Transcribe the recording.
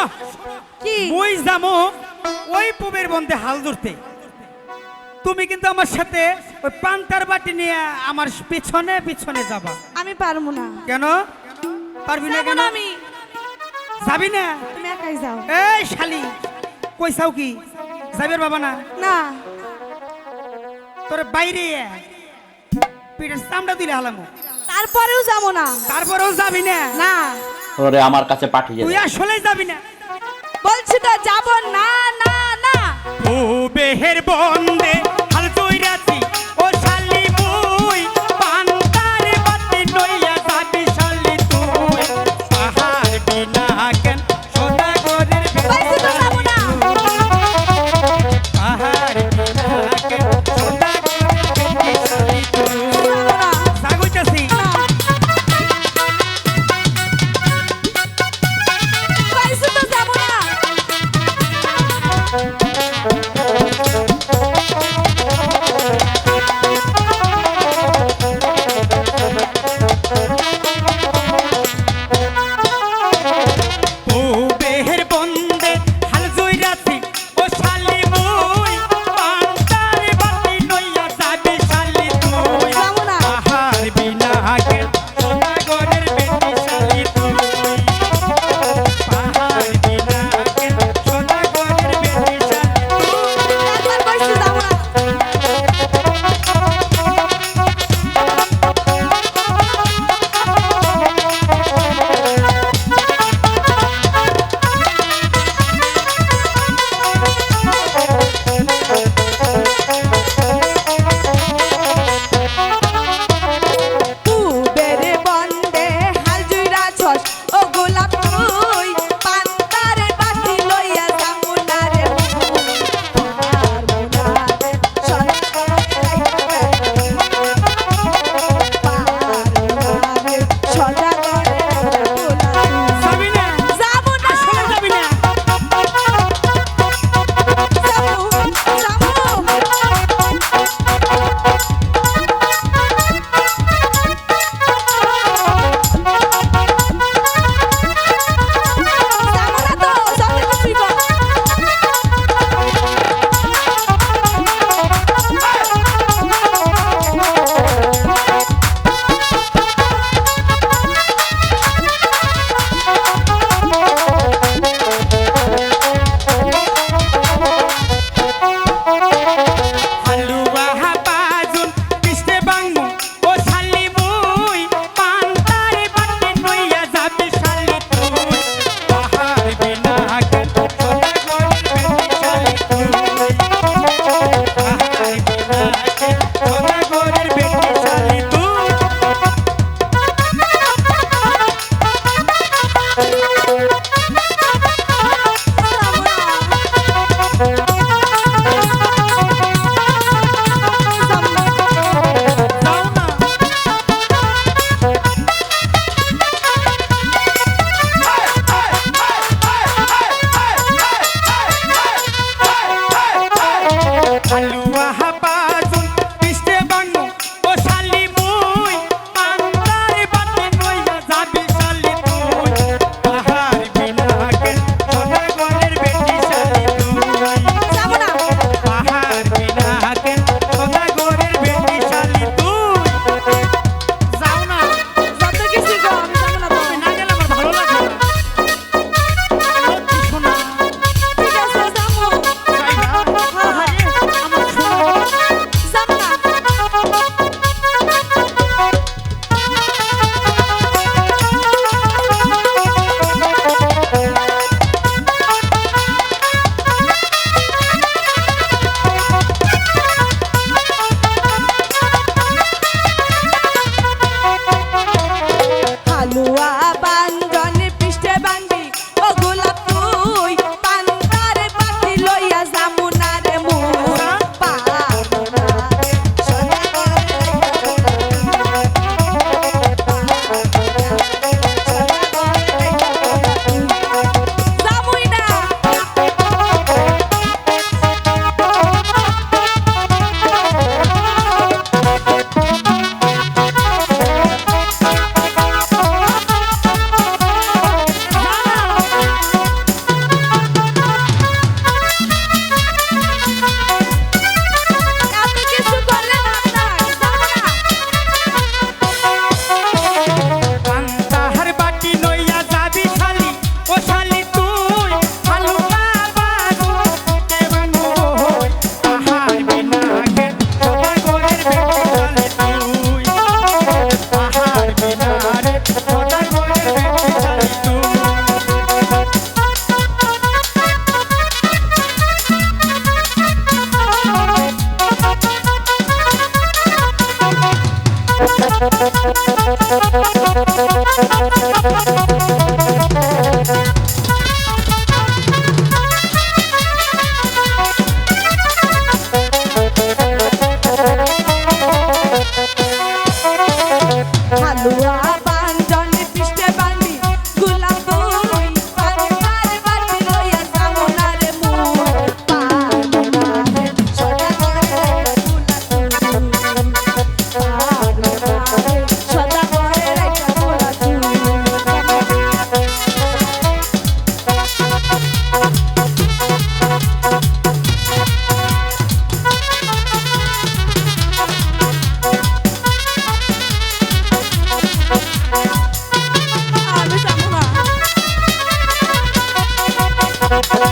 শোনো কি ওই পুবের বন্ধে হাল ধরতে। তুমি কিন্তু আমার সাথে ওই পান্তার বাটি নিয়ে আমার পিছনে পিছনে যাবা। আমি পারব না। কেন? পারবি না কেন? আমি। যাবি না? তুমি একাই যাও। এই শালি কি? বাবা না? না। তোর বাইরে। পিঠের চামড়া দিলে হালামু। তারপরেও যাব না। তারপরেও যাবি না? না। ওরে আমার কাছে পাঠিয়ে তুই আসলে যাবি না। বলছি তো যাব না না না। ও বেহের বন্দে ও Bye.